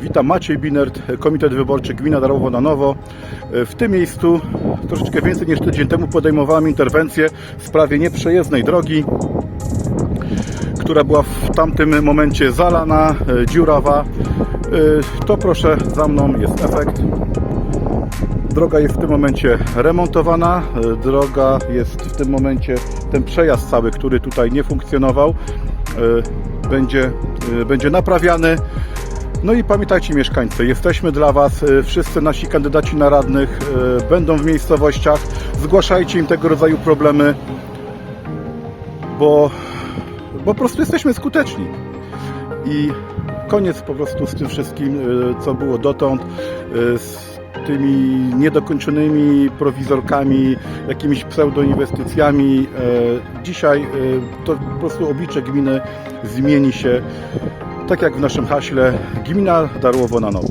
Witam Maciej Binert, Komitet Wyborczy Gmina Darłowo na Nowo. W tym miejscu troszeczkę więcej niż tydzień temu podejmowałem interwencję w sprawie nieprzejezdnej drogi, która była w tamtym momencie zalana, e, dziurawa. E, To proszę za mną jest efekt. Droga jest w tym momencie remontowana. E, Droga jest w tym momencie, ten przejazd cały, który tutaj nie funkcjonował, będzie, będzie naprawiany. No i pamiętajcie mieszkańcy, jesteśmy dla Was, e, wszyscy nasi kandydaci na radnych e, będą w miejscowościach. Zgłaszajcie im tego rodzaju problemy, bo, bo po prostu jesteśmy skuteczni. I koniec po prostu z tym wszystkim, e, co było dotąd, z tymi niedokończonymi prowizorkami, jakimiś pseudoinwestycjami. Dzisiaj to po prostu oblicze gminy zmieni się, tak jak w naszym haśle, gmina Darłowo na nowo.